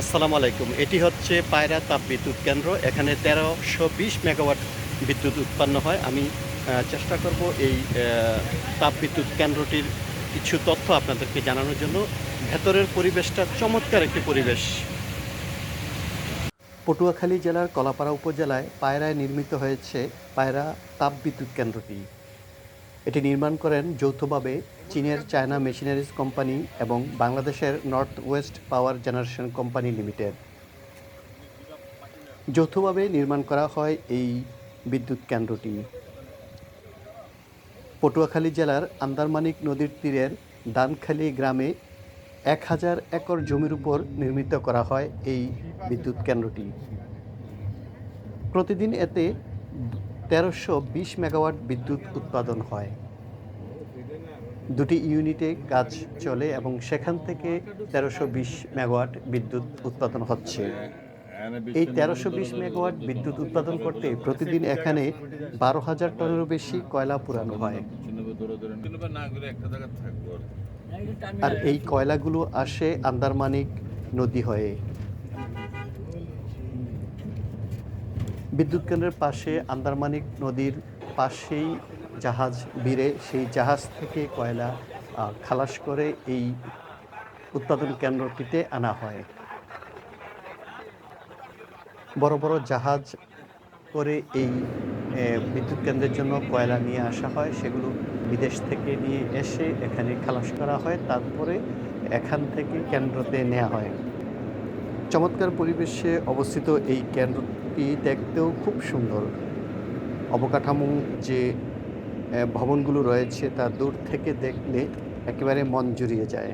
আসসালামু আলাইকুম। এটি হচ্ছে পায়রা তাপ বিদ্যুৎ কেন্দ্র। এখানে তেরোশো বিশ মেগাওয়াট বিদ্যুৎ উৎপন্ন হয়। আমি চেষ্টা করব এই তাপ বিদ্যুৎ কেন্দ্রটির কিছু তথ্য আপনাদেরকে জানানোর জন্য। ভেতরের পরিবেশটা চমৎকার একটি পরিবেশ। পটুয়াখালী জেলার কলাপাড়া উপজেলায় পায়রায় নির্মিত হয়েছে পায়রা তাপ বিদ্যুৎ কেন্দ্রটি। এটি নির্মাণ করেন যৌথভাবে চীনের চায়না মেশিনারিজ কোম্পানি এবং বাংলাদেশের north west power generation company limited. যৌথভাবে নির্মাণ করা হয় এই বিদ্যুৎ কেন্দ্রটি। পটুয়াখালী জেলার আন্দারমানিক নদীর তীরের দানখালী গ্রামে এক হাজার একর জমির উপর নির্মিত করা হয় এই বিদ্যুৎ কেন্দ্রটি। প্রতিদিন এতে তেরোশো বিশ মেগাওয়াট বিদ্যুৎ উৎপাদন হয়। দুটি ইউনিটে কাজ চলে এবং সেখান থেকে তেরোশো বিশ মেগাওয়াট বিদ্যুৎ উৎপাদন হচ্ছে। এই তেরোশো বিশ মেগাওয়াট বিদ্যুৎ উৎপাদন করতে প্রতিদিন এখানে বারো হাজার টনেরও বেশি কয়লা পুরানো হয়। আর এই কয়লাগুলো আসে আন্দারমানিক নদী হয়ে। বিদ্যুৎ কেন্দ্রের পাশে আন্দারমানিক নদীর পাশেই জাহাজ বিড়ে সেই জাহাজ থেকে কয়লা খালাস করে এই উৎপাদন কেন্দ্রটিতে আনা হয়। বড় বড় জাহাজ করে এই বিদ্যুৎ কেন্দ্রের জন্য কয়লা নিয়ে আসা হয়, সেগুলো বিদেশ থেকে নিয়ে এসে এখানে খালাস করা হয়। তারপরে এখান থেকে কেন্দ্রতে নেওয়া হয়। চমৎকার পরিবেশে অবস্থিত এই কেন্দ্রটি দেখতেও খুব সুন্দর। অবকাঠামো যে ভবনগুলো রয়েছে তা দূর থেকে দেখলে একেবারে মন জুড়িয়ে যায়।